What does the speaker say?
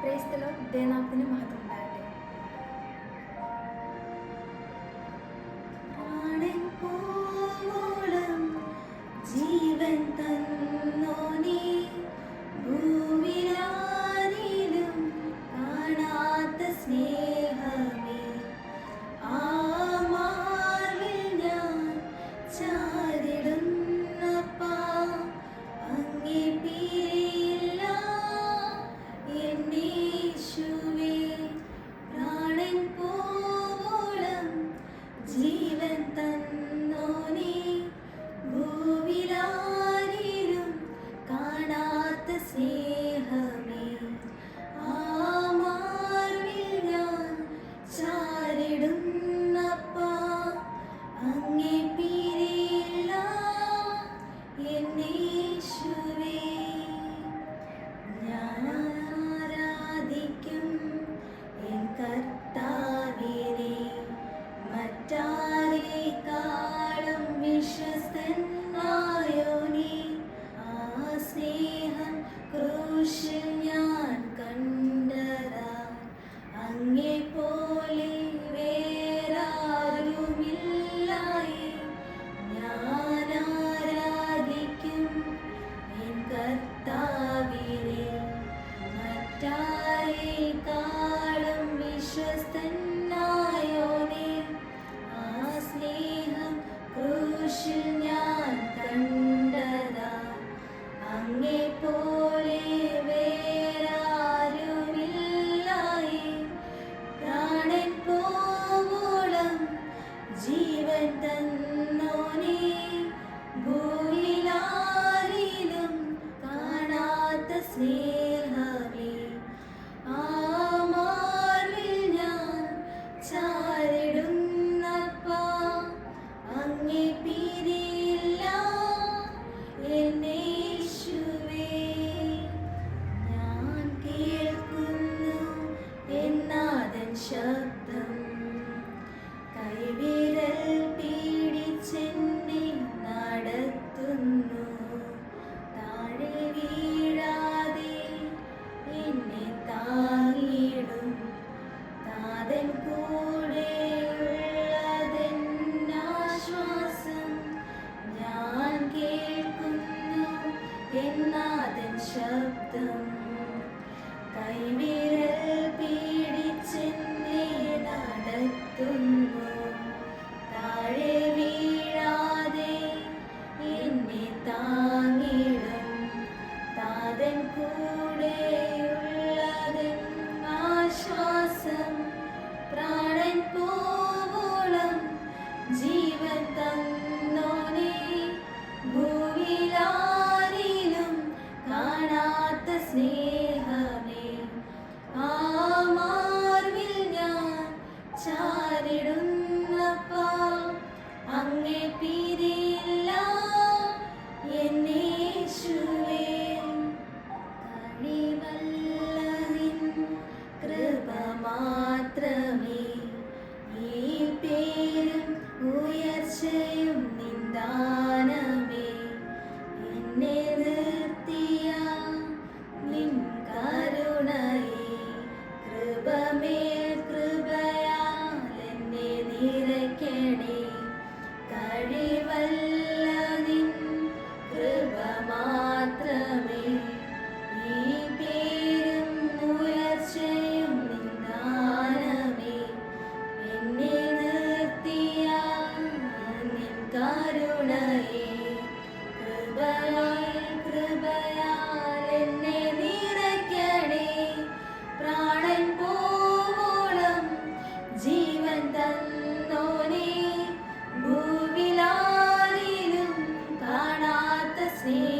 പ്രേസ്തലോ ദേനാമത്തിന് മഹത്വം ഉണ്ടാകട്ടെ. ജീവൻ തന്നോ നീ? ഭൂമിയിലും കാണാത്ത സ്നേഹം be താങ്ങിയിടും താതൻ കൂ പാലിടുന്നപ്പ അങ്ങേ പിരിയില്ല എന്നേശുവേ കഴിവല്ലതിൻ കൃപ മാത്രമേ ഈ പേരും ഉയർച്ചയും നിന്ദാനമേ. എന്നെ കരുണയേ കൃപയാൽ കൃപയാൽ എന്നെ നിറയ്ക്കണേ. പ്രാണൻ പോവോളം ജീവൻ തന്നോനെ. ഭൂവിലാരിലും കാണാത്ത സ്നേഹം